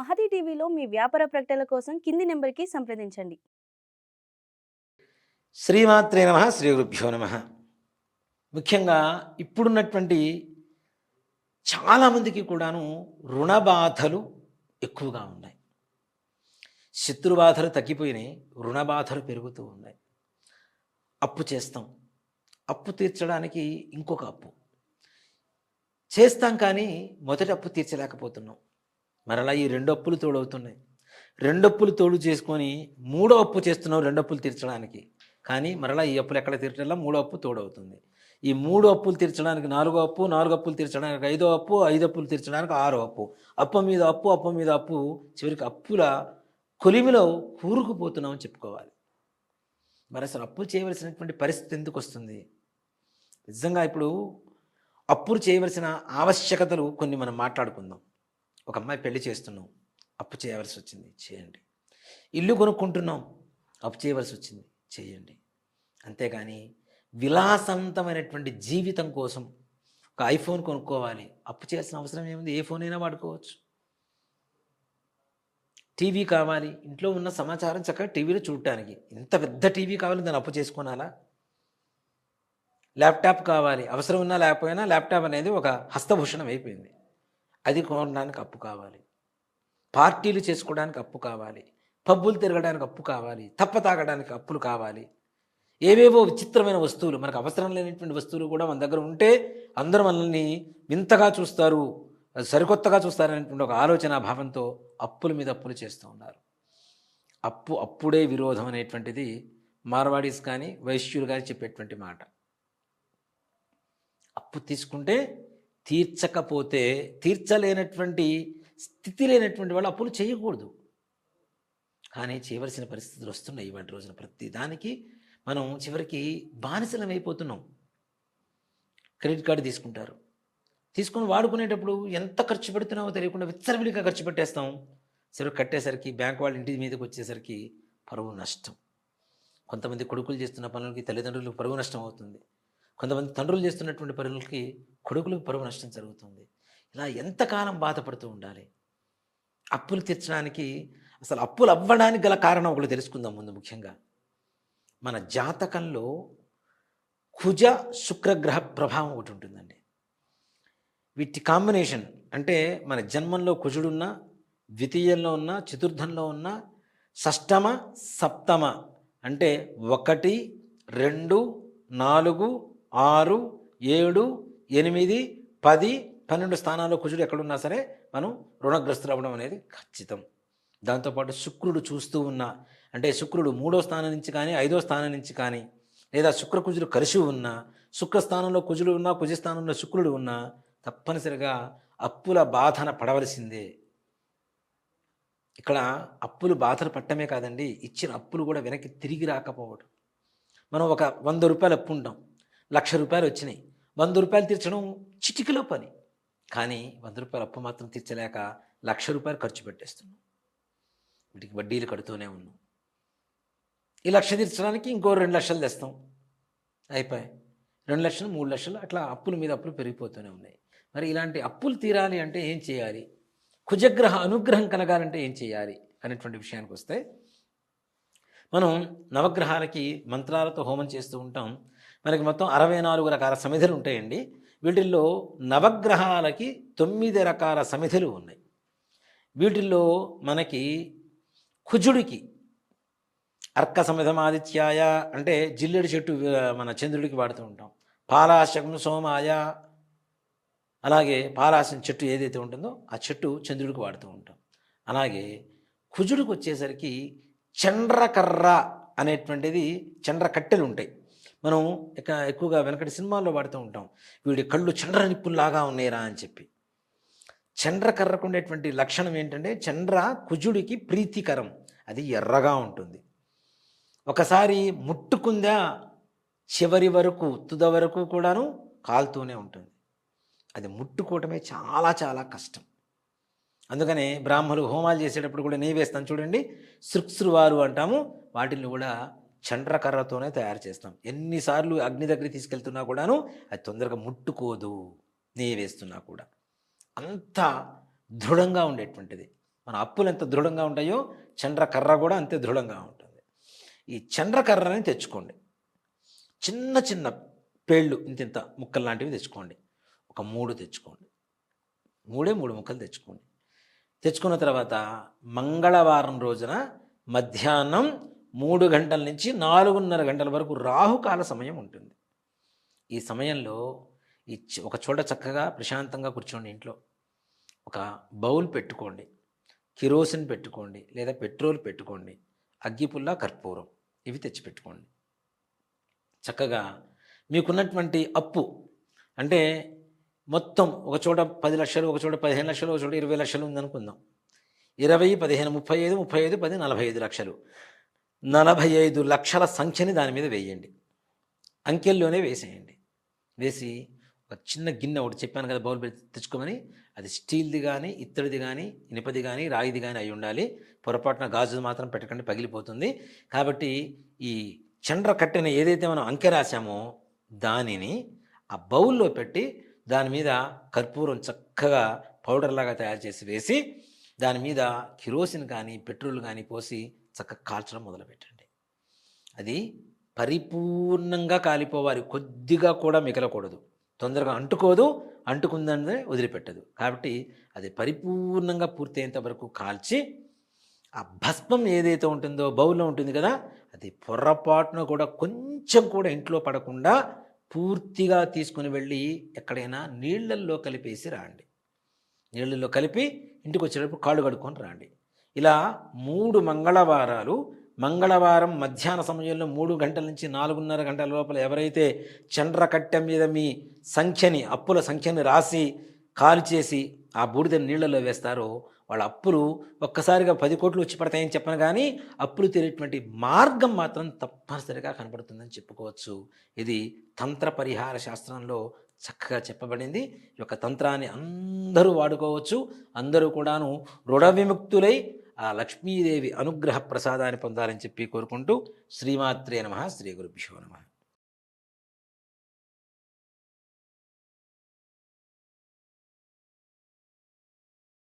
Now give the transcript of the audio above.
మహతి టీవీలో మీ వ్యాపార ప్రకటనల కోసం కింది నెంబర్కి సంప్రదించండి. శ్రీమాత్రే నమ శ్రీ గురుభ్యో నమ. ముఖ్యంగా ఇప్పుడున్నటువంటి చాలామందికి కూడాను రుణ బాధలు ఎక్కువగా ఉన్నాయి. శత్రు బాధలు తగ్గిపోయినాయి రుణ బాధలు పెరుగుతూ ఉన్నాయి. అప్పు చేస్తాం. అప్పు తీర్చడానికి ఇంకొక అప్పు. చేస్తాం కానీ మొదటి అప్పు తీర్చలేకపోతున్నాం. మరలా ఈ రెండు అప్పులు తోడవుతున్నాయి. రెండు అప్పులు తోడు చేసుకొని మూడో అప్పు చేస్తున్నావు రెండు అప్పులు తీర్చడానికి. కానీ మరలా ఈ అప్పులు ఎక్కడ తీర్చడం మూడో అప్పు తోడవుతుంది. ఈ మూడు అప్పులు తీర్చడానికి నాలుగో అప్పు నాలుగు అప్పులు తీర్చడానికి ఐదో అప్పు ఐదు అప్పులు తీర్చడానికి ఆరో అప్పు. అప్పు మీద అప్పు అప్పు మీద అప్పు చివరికి అప్పుల కొలిమిలో కూరుకుపోతున్నామని చెప్పుకోవాలి. మరి అసలు అప్పులు చేయవలసినటువంటి పరిస్థితి ఎందుకు వస్తుంది? నిజంగా ఇప్పుడు అప్పులు చేయవలసిన ఆవశ్యకతలు కొన్ని మనం మాట్లాడుకుందాం. ఒక అమ్మాయి పెళ్ళి చేస్తున్నాం అప్పు చేయవలసి వచ్చింది చేయండి. ఇల్లు కొనుక్కుంటున్నాం అప్పు చేయవలసి వచ్చింది చేయండి. అంతేగాని విలాసవంతమైనటువంటి జీవితం కోసం ఒక ఐఫోన్ కొనుక్కోవాలి అప్పు చేయాల్సిన అవసరం ఏముంది? ఏ ఫోన్ అయినా వాడుకోవచ్చు. టీవీ కావాలి ఇంట్లో ఉన్న సమాచారం చక్కగా టీవీలో చూడటానికి. ఇంత పెద్ద టీవీ కావాలి దాన్ని అప్పు చేసుకోనాలా? ల్యాప్టాప్ కావాలి అవసరం ఉన్నా లేకపోయినా ల్యాప్టాప్ అనేది ఒక హస్తభూషణం అయిపోయింది. అది కొనడానికి అప్పు కావాలి. పార్టీలు చేసుకోవడానికి అప్పు కావాలి. పబ్బులు తిరగడానికి అప్పు కావాలి. తప్ప తాగడానికి అప్పులు కావాలి. ఏవేవో విచిత్రమైన వస్తువులు మనకు అవసరం లేనటువంటి వస్తువులు కూడా మన దగ్గర ఉంటే అందరూ మనల్ని వింతగా చూస్తారు సరికొత్తగా చూస్తారనేటువంటి ఒక ఆలోచన భావంతో అప్పుల మీద అప్పులు చేస్తూ ఉన్నారు. అప్పు అప్పుడే విరోధం అనేటువంటిది మార్వాడీస్ కానీ వైశ్యులు కానీ చెప్పేటువంటి మాట. అప్పు తీసుకుంటే తీర్చకపోతే తీర్చలేనటువంటి స్థితి లేనటువంటి వాళ్ళు అప్పులు చేయకూడదు. కానీ చేయవలసిన పరిస్థితులు వస్తున్నాయి ఇవాటి రోజున. ప్రతి దానికి మనం చివరికి బానిసలం అయిపోతున్నాం. క్రెడిట్ కార్డు తీసుకుంటారు. తీసుకొని వాడుకునేటప్పుడు ఎంత ఖర్చు పెడుతున్నామో తెలియకుండా విచ్చలవిడిగా ఖర్చు పెట్టేస్తాం. సరే కట్టేసరికి బ్యాంక్ వాళ్ళ ఇంటి మీదకి వచ్చేసరికి పరువు నష్టం. కొంతమంది కొడుకులు చేస్తున్న పనులకి తల్లిదండ్రులకు పరువు నష్టం అవుతుంది. కొంతమంది తండ్రులు చేస్తున్నటువంటి పనులకి కొడుకులకు పరువు నష్టం జరుగుతుంది. ఇలా ఎంతకాలం బాధపడుతూ ఉండాలి? అప్పులు తీర్చడానికి అసలు అప్పులు అవ్వడానికి గల కారణం ఒకటి తెలుసుకుందాం ముందు ముఖ్యంగా. మన జాతకంలో కుజ శుక్రగ్రహ ప్రభావం ఒకటి ఉంటుందండి. వీటి కాంబినేషన్ అంటే మన జన్మంలో కుజుడున్న ద్వితీయంలో ఉన్న చతుర్థంలో ఉన్న షష్టమ సప్తమ అంటే ఒకటి రెండు నాలుగు ఆరు ఏడు ఎనిమిది పది పన్నెండు స్థానాల్లో కుజుడు ఎక్కడున్నా సరే మనం రుణగ్రస్తులు అవ్వడం అనేది ఖచ్చితం. దాంతోపాటు శుక్రుడు చూస్తూ ఉన్న అంటే శుక్రుడు మూడో స్థానం నుంచి కానీ ఐదో స్థానం నుంచి కానీ లేదా శుక్ర కుజులు కలిసి ఉన్నా శుక్ర స్థానంలో కుజుడు ఉన్నా కుజస్థానంలో శుక్రుడు ఉన్నా తప్పనిసరిగా అప్పుల బాధన పడవలసిందే. ఇక్కడ అప్పులు బాధలు పట్టమే కాదండి ఇచ్చిన అప్పులు కూడా వెనక్కి తిరిగి రాకపోవడం మనం ఒక వంద రూపాయలు అప్పు ఉంటాం లక్ష రూపాయలు వచ్చినాయి. వంద రూపాయలు తీర్చడం చిటికలో పని. కానీ వంద రూపాయలు అప్పు మాత్రం తీర్చలేక లక్ష రూపాయలు ఖర్చు పెట్టేస్తున్నాం. వీటికి వడ్డీలు కడుతూనే ఉన్నాం. ఈ లక్ష తీర్చడానికి ఇంకో రెండు లక్షలు తెస్తాం. అయిపోయాయి. రెండు లక్షలు మూడు లక్షలు అట్లా అప్పుల మీద అప్పులు పెరిగిపోతూనే ఉన్నాయి. మరి ఇలాంటి అప్పులు తీరాలి అంటే ఏం చేయాలి? కుజగ్రహ అనుగ్రహం కలగాలంటే ఏం చేయాలి అనేటువంటి విషయానికి వస్తే మనం నవగ్రహాలకి మంత్రాలతో హోమం చేస్తూ ఉంటాం. మనకి మొత్తం అరవై నాలుగు రకాల సమిధులు ఉంటాయండి. వీటిల్లో నవగ్రహాలకి తొమ్మిది రకాల సమిధులు ఉన్నాయి. వీటిల్లో మనకి కుజుడికి అర్క సమిధమాదిత్యాయ అంటే జిల్లెడి చెట్టు మన చంద్రుడికి వాడుతూ ఉంటాం. పాలాశకం సోమాయ అలాగే పాలాశం చెట్టు ఏదైతే ఉంటుందో ఆ చెట్టు చంద్రుడికి వాడుతూ ఉంటాం. అలాగే కుజుడికి వచ్చేసరికి చండ్రకర్ర అనేటువంటిది చండ్ర కట్టెలు ఉంటాయి. మనం ఇక ఎక్కువగా వెనకటి సినిమాల్లో వాడుతూ ఉంటాం. వీడి కళ్ళు చండ్ర నిప్పుల్లాగా ఉన్నాయిరా అని చెప్పి. చండ్రకర్రకు ఉండేటువంటి లక్షణం ఏంటంటే చండ్ర కుజుడికి ప్రీతికరం. అది ఎర్రగా ఉంటుంది. ఒకసారి ముట్టుకుందా చివరి వరకు తుద వరకు కూడాను కాలుతూనే ఉంటుంది. అది ముట్టుకోవటమే చాలా చాలా కష్టం. అందుకనే బ్రాహ్మలు హోమాలు చేసేటప్పుడు కూడా నెయ్యి వేస్తాను చూడండి. సృక్సృవారు అంటాము. వాటిని కూడా చండ్రకర్రతోనే తయారు చేస్తాం. ఎన్నిసార్లు అగ్ని దగ్గరికి తీసుకెళ్తున్నా కూడాను అది తొందరగా ముట్టుకోదు. నెయ్యి వేస్తున్నా కూడా. అంత దృఢంగా ఉండేటువంటిది. మన అప్పులు ఎంత దృఢంగా ఉంటాయో చండ్రకర్ర కూడా అంతే దృఢంగా ఉంటుంది. ఈ చండ్రకర్రని తెచ్చుకోండి. చిన్న చిన్న పేళ్ళు ఇంత ఇంత ముక్కలు లాంటివి తెచ్చుకోండి. ఒక మూడు తెచ్చుకోండి. మూడే మూడు ముక్కలు తెచ్చుకోండి. తెచ్చుకున్న తర్వాత మంగళవారం రోజున మధ్యాహ్నం మూడు గంటల నుంచి నాలుగున్నర గంటల వరకు రాహుకాల సమయం ఉంటుంది. ఈ సమయంలో ఈ ఒక చోట చక్కగా ప్రశాంతంగా కూర్చోండి ఇంట్లో. ఒక బౌల్ పెట్టుకోండి. కిరోసిన్ పెట్టుకోండి లేదా పెట్రోల్ పెట్టుకోండి. అగ్గిపుల్ల కర్పూరం ఇవి తెచ్చి పెట్టుకోండి. చక్కగా మీకున్నటువంటి అప్పు అంటే మొత్తం ఒక చోట పది లక్షలు ఒక చోట పదిహేను లక్షలు ఒక చోట ఇరవై లక్షలు ఉందనుకుందాం. ఇరవై పదిహేను ముప్పై ఐదు ముప్పై ఐదు పది నలభై ఐదు లక్షలు. నలభై ఐదు లక్షల సంఖ్యని దాని మీద వేయండి. అంకెల్లోనే వేసేయండి. వేసి ఒక చిన్న గిన్నె ఒకటి చెప్పాను కదా బౌల్ పెట్టి తెచ్చుకోమని అది స్టీల్ది కానీ ఇత్తడిది కానీ ఇనుపది కానీ రాయిది కానీ అయి ఉండాలి. పొరపాటున గాజులు మాత్రం పెట్టకండి పగిలిపోతుంది. కాబట్టి ఈ చండ్ర కట్టిన ఏదైతే మనం అంకె రాసామో దానిని ఆ బౌల్లో పెట్టి దాని మీద కర్పూరం చక్కగా పౌడర్ లాగా తయారు చేసి వేసి దాని మీద కిరోసిన్ కానీ పెట్రోల్ కానీ పోసి చక్కగా కాల్చడం మొదలుపెట్టండి. అది పరిపూర్ణంగా కాలిపోవాలి కొద్దిగా కూడా మిగలకూడదు. తొందరగా అంటుకోదు అంటుకుందని వదిలిపెట్టదు. కాబట్టి అది పరిపూర్ణంగా పూర్తయ్యేంత వరకు కాల్చి ఆ భస్మం ఏదైతే ఉంటుందో బౌల్లో ఉంటుంది కదా అది పొర్రపాటున కూడా కొంచెం కూడా ఇంట్లో పడకుండా పూర్తిగా తీసుకుని వెళ్ళి ఎక్కడైనా నీళ్ళల్లో కలిపేసి రాండి. నీళ్ళల్లో కలిపి ఇంటికి వచ్చేటప్పుడు కాళ్ళు కడుక్కొని రాండి. ఇలా మూడు మంగళవారాలు మంగళవారం మధ్యాహ్న సమయంలో మూడు గంటల నుంచి నాలుగున్నర గంటల లోపల ఎవరైతే చండ్రకట్టె మీద మీ సంఖ్యని అప్పుల సంఖ్యని రాసి కాలు చేసి ఆ బూడిద నీళ్ళలో వేస్తారో వాళ్ళ అప్పులు ఒక్కసారిగా పది కోట్లు వచ్చి పడతాయని చెప్పను కానీ అప్పులు తీరేటువంటి మార్గం మాత్రం తప్పనిసరిగా కనబడుతుందని చెప్పుకోవచ్చు. ఇది తంత్ర పరిహార శాస్త్రంలో చక్కగా చెప్పబడింది. ఈ యొక్క తంత్రాన్ని అందరూ వాడుకోవచ్చు. అందరూ కూడాను రుణ విముక్తులై ఆ లక్ష్మీదేవి అనుగ్రహ ప్రసాదాన్ని పొందాలని చెప్పి కోరుకుంటూ శ్రీమాత్రే నమ శ్రీ గురుభ్యో నమ.